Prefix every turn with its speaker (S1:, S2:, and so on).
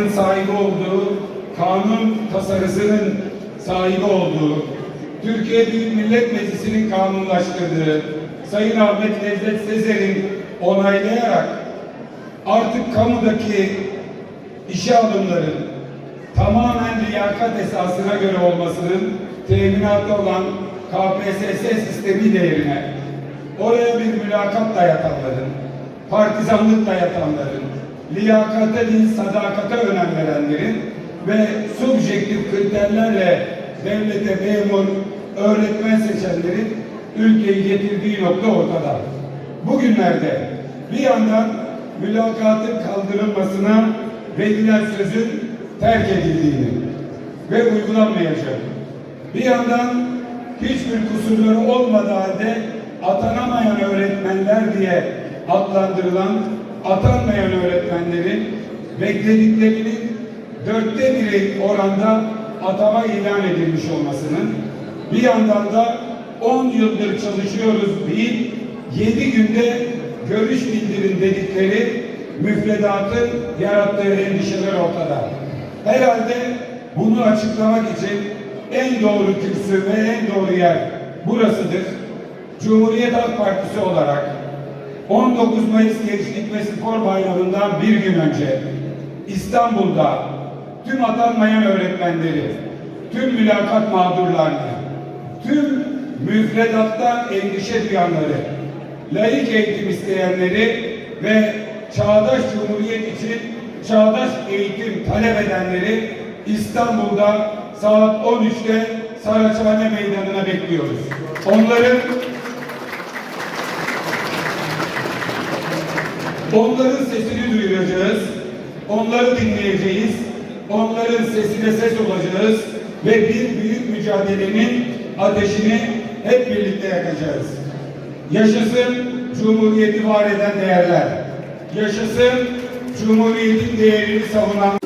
S1: Bakanlığı'nın sahibi olduğu, kanun tasarısının sahibi olduğu, Türkiye Büyük Millet Meclisi'nin kanunlaştırdığı, Sayın Ahmet Necdet Sezer'in onaylayarak artık kamudaki işe alımların tamamen liyakat esasına göre olmasının teminatı olan KPSS sistemi yerine oraya bir mülakat dayatanların, partizanlık dayatanların, liyakate değil sadakate önem verenlerin ve subjektif kriterlerle devlete memur, öğretmen seçenlerin ülkeyi getirdiği nokta ortada. Bugünlerde bir yandan mülakatın kaldırılmasına verilen sözün terk edildiğini ve uygulanmayacak. Bir yandan hiçbir kusurları olmadığı halde atanamayan öğretmenler diye adlandırılan atanmayan öğretmenlerin beklediklerinin dörtte biri oranda atama ilan edilmiş olmasının bir yandan da 10 yıldır çalışıyoruz deyip 7 günde görüş bildirin dedikleri müfredatın yarattığı endişeler ortada. Herhalde bunu açıklamak için en doğru kürsü ve en doğru yer burasıdır. Cumhuriyet Halk Partisi olarak 19 Mayıs Gençlik ve Spor Bayramı'ndan bir gün önce İstanbul'da tüm atanmayan öğretmenleri, tüm mülakat mağdurlarını, tüm müfredatta endişe duyanları, layık eğitim isteyenleri ve çağdaş cumhuriyet için çağdaş eğitim talep edenleri İstanbul'da saat 13'te Saraçhane Meydanı'na bekliyoruz. Onların Onların sesini duyuracağız. Onları dinleyeceğiz. Onların sesine ses olacağız. Ve bir büyük mücadelenin ateşini hep birlikte yakacağız. Yaşasın Cumhuriyeti var eden değerler. Yaşasın Cumhuriyetin değerini savunan